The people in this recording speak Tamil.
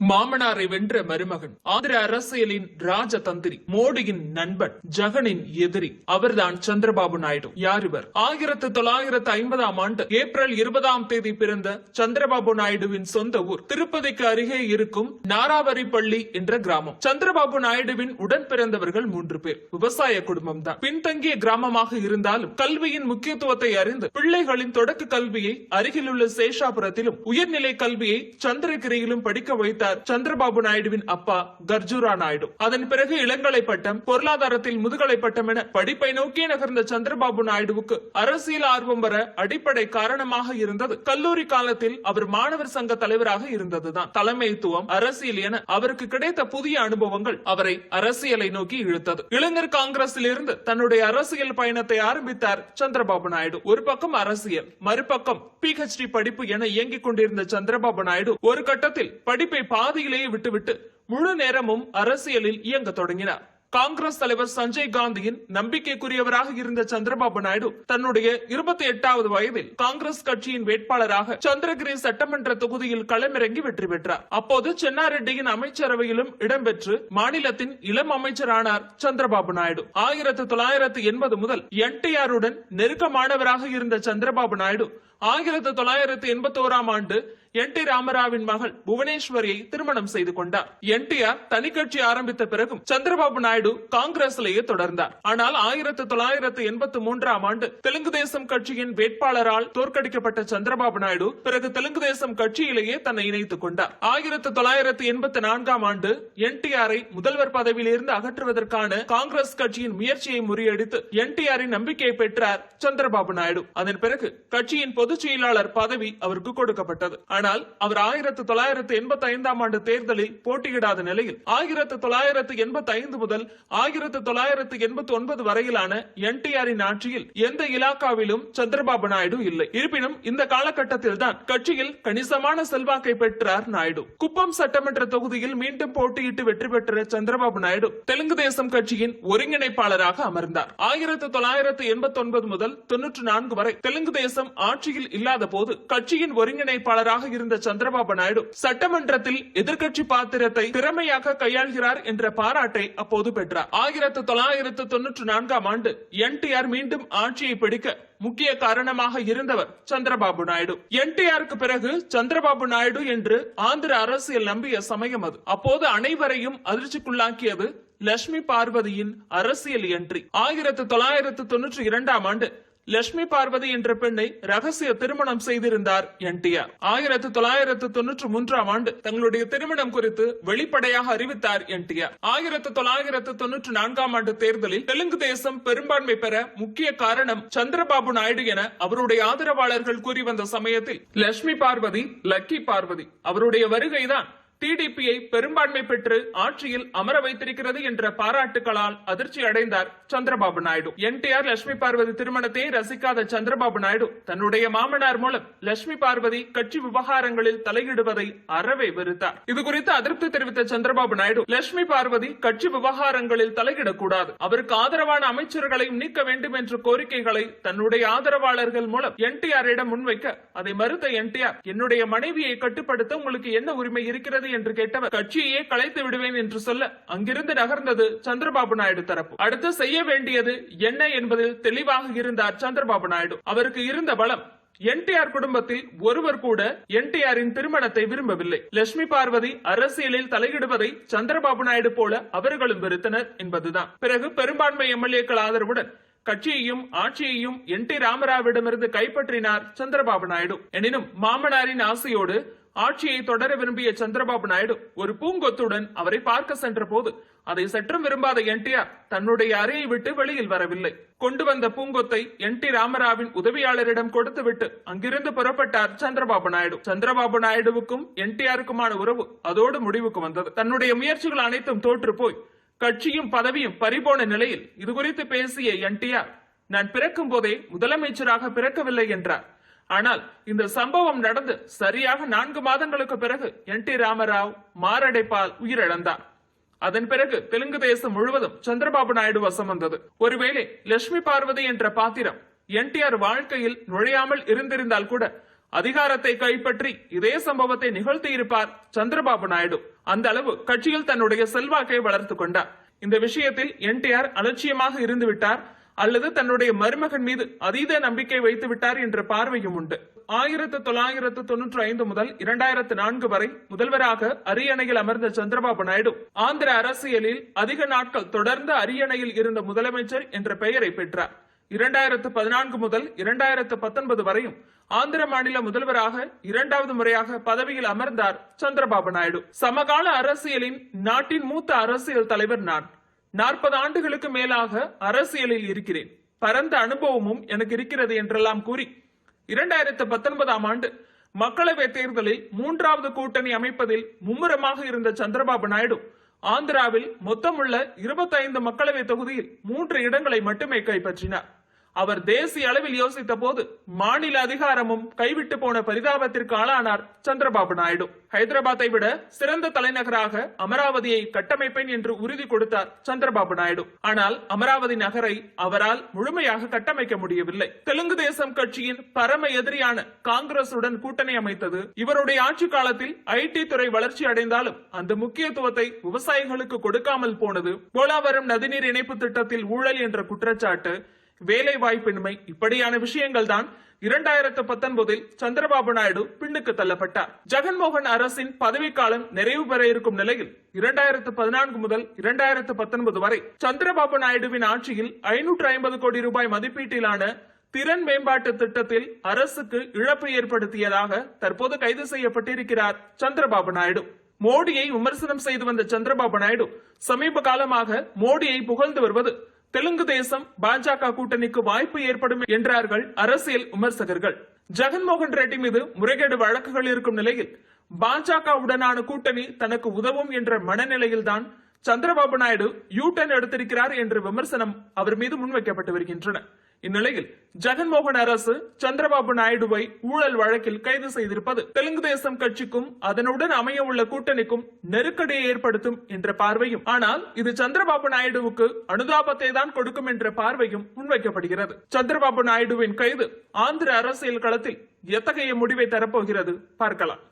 மாமனாரை வென்ற மருமகன் ஆந்திர அரசியலின் ராஜதந்திரி மோடியின் நண்பன் ஜெகனின் எதிரி அவர்தான் சந்திரபாபு நாயுடு. யார் இவர்? ஆயிரத்தி தொள்ளாயிரத்து ஐம்பதாம் ஆண்டு ஏப்ரல் இருபதாம் தேதி பிறந்த சந்திரபாபு நாயுடுவின் சொந்த ஊர் திருப்பதிக்கு அருகே இருக்கும் நாராவரிப்பள்ளி என்ற கிராமம். சந்திரபாபு நாயுடுவின் உடன் பிறந்தவர்கள் மூன்று பேர். விவசாய குடும்பம் தான் பின்தங்கிய கிராமமாக இருந்தாலும் கல்வியின் முக்கியத்துவத்தை அறிந்து பிள்ளைகளின் தொடக்க கல்வியை அருகிலுள்ள சேஷாபுரத்திலும் உயர்நிலை கல்வியை சந்திரகிரியிலும் படிக்க வைத்தார் சந்திரபாபு நாயுடுவின் அப்பா கர்ஜூரா நாயுடு. அதன் பிறகு இளங்கலை பட்டம் பொருளாதாரத்தில் முதுகலை பட்டம் என படிப்பை நோக்கி நகர்ந்த சந்திரபாபு நாயுடுவுக்கு அரசியல் ஆர்வம் வர அடிப்படை காரணமாக இருந்தது. கல்லூரி காலத்தில் அவர் மாணவர் சங்க தலைவராக இருந்ததுதான். தலைமைத்துவம் அரசியல் என அவருக்கு கிடைத்த புதிய அனுபவங்கள் அவரை அரசியலை நோக்கி இழுத்தது. இளைஞர் காங்கிரஸில் இருந்து தன்னுடைய அரசியல் பயணத்தை ஆரம்பித்தார் சந்திரபாபு நாயுடு. ஒரு பக்கம் அரசியல் மறுபக்கம் பிஹெச்டி படிப்பு என இயங்கிக் கொண்டிருந்த சந்திரபாபு நாயுடு ஒரு கட்டத்தில் படிப்பை பாதியிலேயே விட்டுவிட்டு முழு நேரமும் அரசியலில் இயங்க தொடங்கினார். காங்கிரஸ் தலைவர் சஞ்சய் காந்தியின் நம்பிக்கைக்குரியவராக இருந்த சந்திரபாபு நாயுடு தன்னுடைய இருபத்தி எட்டாவது வயதில் காங்கிரஸ் கட்சியின் வேட்பாளராக சந்திரகிரி சட்டமன்ற தொகுதியில் களமிறங்கி வெற்றி பெற்றார். அப்போது சென்னாரெட்டியின் அமைச்சரவையிலும் இடம்பெற்று மாநிலத்தின் இளம் அமைச்சரானார் சந்திரபாபு நாயுடு. ஆயிரத்தி தொள்ளாயிரத்தி எண்பது முதல் என்டிஆருடன் நெருக்கமானவராக இருந்த சந்திரபாபு நாயுடு ஆயிரத்து தொள்ளாயிரத்து எண்பத்தி ஓராம் ஆண்டு என் டி ராமராவின் மகள் புவனேஸ்வரியை திருமணம் செய்து கொண்டார். என்டிஆர் தனி கட்சி ஆரம்பித்த பிறகும் சந்திரபாபு நாயுடு காங்கிரசிலேயே தொடர்ந்தார். ஆனால் ஆயிரத்தி தொள்ளாயிரத்தி எண்பத்தி மூன்றாம் ஆண்டு தெலுங்கு தேசம் கட்சியின் வேட்பாளரால் தோற்கடிக்கப்பட்ட சந்திரபாபு நாயுடு பிறகு தெலுங்கு தேசம் கட்சியிலேயே தன்னை இணைத்துக் கொண்டார். ஆயிரத்து தொள்ளாயிரத்து எண்பத்தி நான்காம் ஆண்டு என் டிஆர் முதல்வர் பதவியிலிருந்து அகற்றுவதற்கான காங்கிரஸ் கட்சியின் முயற்சியை முறியடித்து என் டிஆரின் நம்பிக்கையை பெற்றார் சந்திரபாபு நாயுடு. அதன் பிறகு கட்சியின் பொது பொதுச் செயலாளர் பதவி அவருக்கு கொடுக்கப்பட்டது. ஆனால் அவர் ஆயிரத்து தொள்ளாயிரத்து எண்பத்தி ஐந்தாம் ஆண்டு தேர்தலில் போட்டியிடாத நிலையில் ஆயிரத்து தொள்ளாயிரத்து எண்பத்தி ஐந்து முதல் ஆயிரத்து தொள்ளாயிரத்து எண்பத்தி ஒன்பது வரையிலான என்டிஆரின் ஆட்சியில் எந்த இலாக்காவிலும் சந்திரபாபு நாயுடு இல்லை. இருப்பினும் இந்த காலகட்டத்தில் தான் கட்சியில் கணிசமான செல்வாக்கை பெற்றார் நாயுடு. குப்பம் சட்டமன்ற தொகுதியில் மீண்டும் போட்டியிட்டு வெற்றி பெற்ற சந்திரபாபு நாயுடு தெலுங்கு தேசம் கட்சியின் ஒருங்கிணைப்பாளராக அமர்ந்தார். ஆயிரத்து தொள்ளாயிரத்து எண்பத்தி ஒன்பது முதல் தொன்னூற்று நான்கு வரை தெலுங்கு தேசம் ஆட்சியில் இல்லாத போது கட்சியின் ஒருங்கிணைப்பாளராக இருந்த சந்திரபாபு நாயுடு சட்டமன்றத்தில் எதிர்கட்சி பாத்திரத்தை திறமையாக கையாள்கிறார் என்ற பாராட்டை அப்போது பெற்றார். ஆயிரத்தி தொள்ளாயிரத்து தொன்னூற்று நான்காம் ஆண்டு என்டிஆர் மீண்டும் ஆட்சியை பிடிக்க முக்கிய காரணமாக இருந்தவர் சந்திரபாபு நாயுடு. என்டிஆருக்கு பிறகு சந்திரபாபு நாயுடு என்று ஆந்திர அரசியல் நம்பிய சமயம் அது. அப்போது அனைவரையும் அதிர்ச்சிக்குள்ளாக்கியது லட்சுமி பார்வதியின் அரசியல் என்ட்ரி. ஆயிரத்தி தொள்ளாயிரத்து தொன்னூற்றி இரண்டாம் ஆண்டு லட்சுமி பார்வதி என்ற பெண்ணை ரகசிய திருமணம் செய்திருந்தார் என் டி ஆயிரத்து தொள்ளாயிரத்து தொன்னூற்றி மூன்றாம் ஆண்டு தங்களுடைய திருமணம் குறித்து வெளிப்படையாக அறிவித்தார் என் டி ஆர் ஆயிரத்து தொள்ளாயிரத்து தொன்னூற்றி நான்காம் ஆண்டு தேர்தலில் தெலுங்கு தேசம் பெரும்பான்மை பெற முக்கிய காரணம் சந்திரபாபு நாயுடு என அவருடைய ஆதரவாளர்கள் கூறி வந்த சமயத்தில் லட்சுமி பார்வதி லக்கி பார்வதி அவருடைய வருகைதான் டிடிபியை பெரும்பான்மை பெற்று ஆட்சியில் அமர வைத்திருக்கிறது என்ற பாராட்டுகளால் அதிர்ச்சி அடைந்தார் சந்திரபாபு நாயுடு. என்டிஆர் லட்சுமி பார்வதி திருமணத்தை ரசிக்காத சந்திரபாபு நாயுடு தன்னுடைய மாமனார் மூலம் லட்சுமி பார்வதி கட்சி விவகாரங்களில் தலையிடுவதை அறவே வெறுத்தார். இது குறித்து அதிருப்தி தெரிவித்த சந்திரபாபு நாயுடு லட்சுமி பார்வதி கட்சி விவகாரங்களில் தலையிடக்கூடாது. அவருக்கு ஆதரவான அமைச்சர்களையும் நீக்க வேண்டும் என்ற கோரிக்கைகளை தன்னுடைய ஆதரவாளர்கள் மூலம் என்டிஆரிடம் முன்வைக்க அதை மறுத்த என்டிஆர் என்னுடைய மனைவியை கட்டுப்படுத்த உங்களுக்கு என்ன உரிமை இருக்கிறது என்று கேட்டவர் கட்சியையே கலைத்து விடுவேன் என்று சொல்ல அங்கிருந்து நகர்ந்தது சந்திரபாபு நாயுடு தரப்பு. அடுத்து செய்ய வேண்டியது என்ன என்பதில் தெளிவாக இருந்தார் சந்திரபாபு நாயுடு. அவருக்கு இருந்த பலம் என்டிஆர் குடும்பத்தில் ஒருவர் கூட என்டிஆரின் திருமணத்தை விரும்பவில்லை. லட்சுமி பார்வதி அரசியலில் தலையிடுவதை சந்திரபாபு நாயுடு போல அவர்களும் வெறுத்தனர் என்பதுதான். பிறகு பெரும்பான்மை எம்எல்ஏக்கள் ஆதரவுடன் கட்சியையும் ஆட்சியையும் என் டி ராமராவிடமிருந்து கைப்பற்றினார் சந்திரபாபு நாயுடு. எனினும் மாமனாரின் ஆசையோடு ஆட்சியை தொடர விரும்பிய சந்திரபாபு நாயுடு ஒரு பூங்கொத்துடன் அவரை பார்க்க சென்ற போது அதை சற்றும் விரும்பாத என்டிஆர் தன்னுடைய அறையை விட்டு வெளியில் வரவில்லை. கொண்டு வந்த பூங்கொத்தை என் டி ராமராவின் உதவியாளரிடம் கொடுத்துவிட்டு அங்கிருந்து புறப்பட்டார் சந்திரபாபு நாயுடு. சந்திரபாபு நாயுடுவுக்கும் என்டிஆருக்குமான உறவு அதோடு முடிவுக்கு வந்தது. தன்னுடைய முயற்சிகள் அனைத்தும் தோற்று போய் கட்சியும் பதவியும் பறிபோன நிலையில் இது குறித்து பேசிய என்டிஆர் நான் பிறக்கும் போதே முதலமைச்சராக பிறக்கவில்லை என்றார். ஆனால் இந்த சம்பவம் நடந்து சரியாக நான்கு மாதங்களுக்கு பிறகு என் டி ராமராவ் மாரடைப்பால் உயிரிழந்தார். அதன் பிறகு தெலுங்கு தேசம் முழுவதும் சந்திரபாபு நாயுடு வசம் வந்தது. ஒருவேளை லட்சுமி பார்வதி என்ற பாத்திரம் என்டிஆர் வாழ்க்கையில் நுழையாமல் இருந்திருந்தால் கூட அதிகாரத்தை கைப்பற்றி இதே சம்பவத்தை நிகழ்த்தியிருப்பார் சந்திரபாபு நாயுடு. அந்த அளவு கட்சியில் தன்னுடைய செல்வாக்கை வளர்த்துக் கொண்டார். இந்த விஷயத்தில் என்டிஆர் அலட்சியமாக இருந்து விட்டார். அல்லது தன்னுடைய மருமகன் மீது அதீத நம்பிக்கை வைத்து விட்டார் என்ற பார்வையும் உண்டு. ஆயிரத்து தொள்ளாயிரத்து தொன்னூற்றி ஐந்து முதல் இரண்டாயிரத்து நான்கு வரை முதல்வராக அரியணையில் அமர்ந்த சந்திரபாபு நாயுடு ஆந்திர அரசியலில் அதிக நாட்கள் தொடர்ந்து அரியணையில் இருந்த முதலமைச்சர் என்ற பெயரை பெற்றார். இரண்டாயிரத்து பதினான்கு முதல் இரண்டாயிரத்து பத்தொன்பது வரையும் ஆந்திர மாநில முதல்வராக இரண்டாவது முறையாக பதவியில் அமர்ந்தார் சந்திரபாபு நாயுடு. சமகால அரசியலின் நாட்டின் மூத்த அரசியல் தலைவர் நான். நாற்பது ஆண்டுகளுக்கு மேலாக அரசியலில் இருக்கிறேன். பரந்த அனுபவமும் எனக்கு இருக்கிறது என்றெல்லாம் கூறி இரண்டாயிரத்து பத்தொன்பதாம் ஆண்டு மக்களவை தேர்தலில் மூன்றாவது கூட்டணி அமைப்பதில் மும்முரமாக இருந்த சந்திரபாபு நாயுடு ஆந்திராவில் மொத்தமுள்ள இருபத்தைந்து மக்களவை தொகுதியில் மூன்று இடங்களை மட்டுமே கைப்பற்றினார். அவர் தேசிய அளவில் யோசித்த போது மாநில அதிகாரமும் கைவிட்டு போன பரிதாபத்திற்கு ஆளானார் சந்திரபாபு நாயுடு. ஹைதராபாத்தை விட சிறந்த தலைநகராக அமராவதியை கட்டமைப்பேன் என்று உறுதி கொடுத்தார் சந்திரபாபு நாயுடு. ஆனால் அமராவதி நகரை அவரால் முழுமையாக கட்டமைக்க முடியவில்லை. தெலுங்கு தேசம் கட்சியின் பரம எதிரியான காங்கிரசுடன் கூட்டணி அமைத்தது இவருடைய ஆட்சி காலத்தில் ஐடி துறை வளர்ச்சி அடைந்தாலும் அந்த முக்கியத்துவத்தை விவசாயிகளுக்கு கொடுக்காமல் போனது போலாவரம் நதிநீர் இணைப்பு திட்டத்தில் ஊழல் என்ற குற்றச்சாட்டு வேலை வாய்ப்பின்மை இப்படியான விஷயங்கள் தான் இரண்டாயிரத்து பத்தொன்பதில் சந்திரபாபு நாயுடு பின்னுக்கு தள்ளப்பட்டார். ஜெகன்மோகன் அரசின் பதவிக்காலம் நிறைவு பெற இருக்கும் நிலையில் இரண்டாயிரத்து பதினான்கு முதல் இரண்டாயிரத்து பத்தொன்பது வரை சந்திரபாபு நாயுடுவின் ஆட்சியில் ஐநூற்று ஐம்பது கோடி ரூபாய் மதிப்பீட்டிலான திறன் மேம்பாட்டு திட்டத்தில் அரசுக்கு இழப்பு ஏற்படுத்தியதாக தற்போது கைது செய்யப்பட்டிருக்கிறார் சந்திரபாபு நாயுடு. மோடியை விமர்சனம் செய்து வந்த சந்திரபாபு நாயுடு சமீப காலமாக மோடியை புகழ்ந்து வருவது தெலுங்கு தேசம் பாஜக கூட்டணிக்கு வாய்ப்பு ஏற்படும் என்றார்கள் அரசியல் விமர்சகர்கள். ஜெகன்மோகன் ரெட்டி மீது முறைகேடு வழக்குகள் இருக்கும் நிலையில் பாஜகவுடனான கூட்டணி தனக்கு உதவும் என்ற மனநிலையில்தான் சந்திரபாபு நாயுடு யூ டர்ன் எடுத்திருக்கிறார் என்ற விமர்சனம் அவர் மீது முன்வைக்கப்பட்டு வருகின்றன. இந்நிலையில் ஜெகன்மோகன் அரசு சந்திரபாபு நாயுடுவை ஊழல் வழக்கில் கைது செய்திருப்பது தெலுங்கு தேசம் கட்சிக்கும் அதனுடன் அமைய உள்ள கூட்டணிக்கும் நெருக்கடியை ஏற்படுத்தும் என்ற பார்வையும் ஆனால் இது சந்திரபாபு நாயுடுவுக்கு அனுதாபத்தை தான் கொடுக்கும் என்ற பார்வையும் முன்வைக்கப்படுகிறது. சந்திரபாபு நாயுடுவின் கைது ஆந்திர அரசியல் களத்தில் எத்தகைய முடிவை தரப்போகிறது பார்க்கலாம்.